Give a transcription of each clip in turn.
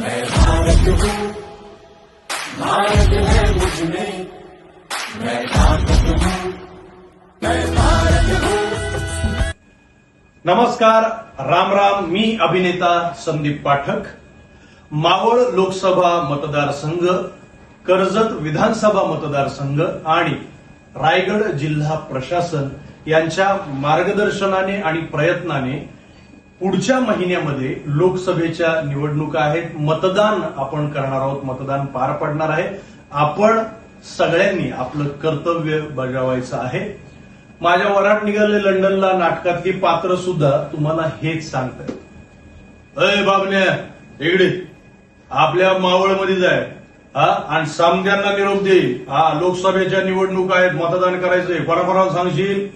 मैं भारत हूँ भारत है मुझ में मैं भारत हूँ मैं भारत हूँ नमस्कार राम राम मी अभिनेता संदीप पाठक. मावळ लोकसभा मतदारसंघ कर्जत विधानसभा मतदारसंघ आणि रायगड जिल्हा प्रशासन यांच्या मार्गदर्शनाने आणि प्रयत्नाने पुढच्या महिन्यामध्ये लोकसभेच्या निवडणुका आहेत. मतदान आपण करणार आहोत. मतदान पार पडणार आहे. आपण सगळ्यांनी आपलं कर्तव्य बजावायचं आहे. माझ्या वरात निघाले लंडनला नाटकातली पात्र सुद्धा तुम्हाला हेच सांगतात. अय बाबण्या इकडे. आपल्या मावळमध्ये जाय. हा? आणि सामन्यांना निरोप दे. हा लोकसभेच्या निवडणुका आहेत. मतदान करायचंय. परपरा सांगशील?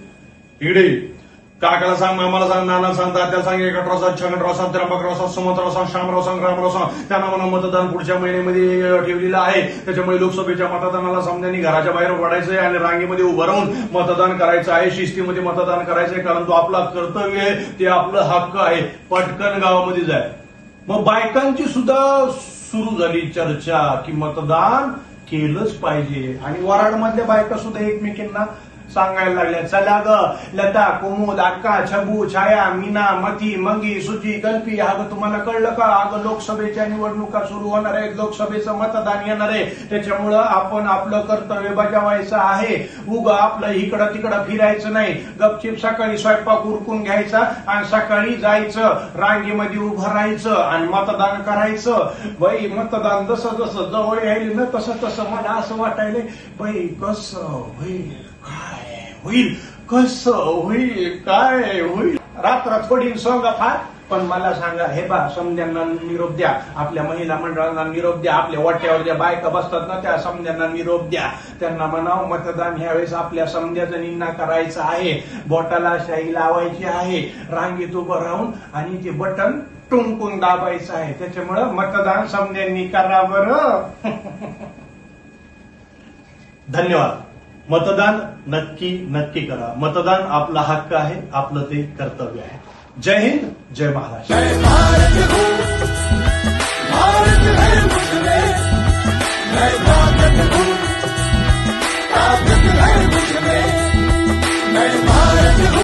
इकडे. काकाला सांग मामाला सांग नाना सांग तात्याला सांग एकटराव सांग छगनराव सांग त्र्यंबकराव सांग सुमंतराव सांग श्यामराव सांग रामराव सांग. त्यांना म्हणा मतदान पुढच्या महिन्यामध्ये ठेवलेलं आहे. त्याच्यामुळे लोकसभेच्या मतदानाला सामन्यांनी घराच्या बाहेर पडायचंय आणि रांगेमध्ये उभं राहून मतदान करायचं आहे शिस्तीमध्ये मतदान करायचंय कारण तो आपला कर्तव्य आहे ते आपलं हक्क आहे. पटकन गावामध्ये जाय. मग बायकांची सुद्धा सुरू झाली चर्चा की मतदान केलंच पाहिजे. आणि वराडमधल्या बायका सुद्धा एकमेकींना सांगायला लागल्या चला ग लता कुमुद अक्का छबू छाया मीना मती मंगी सुजी कल्पी अगं तुम्हाला कळलं का? अगं लोकसभेच्या निवडणुका सुरू होणार आहेत लोकसभेचं मतदान येणार आहे. त्याच्यामुळं आपण आपलं कर्तव्य बजावायचं आहे. उग आपलं इकडं तिकडं फिरायचं नाही. गपचिप सकाळी स्वयंपाक उरकून घ्यायचा आणि सकाळी जायचं. रांगेमध्ये उभं राहायचं आणि मतदान करायचं. बाई मतदान जसं जसं जवळ यायला ना तसं तसं मला असं वाटायलंय बाई कसं भाई काय होईल? कस होईल? काय होईल? रात्र थोडी सोंगा फार. पण मला सांगा हे बा समध्यांना निरोप द्या. आपल्या महिला मंडळांना निरोप द्या. आपल्या वाट्यावर ज्या बायका बसतात ना त्या समध्यांना निरोप द्या. त्यांना म्हणावं मतदान ह्यावेळेस आपल्या समध्याचा निन्ना करायचा आहे. बोटाला शाई लावायची आहे. रांगेत उभं राहून आणि ते बटन टुंकून दाबायचं आहे. त्याच्यामुळं मतदान समध्यांनी करा बरं. धन्यवाद. मतदान नक्की नक्की करा. मतदान आपला हक्क आहे आपलं ते कर्तव्य आहे. जय हिंद जय महाराष्ट्र.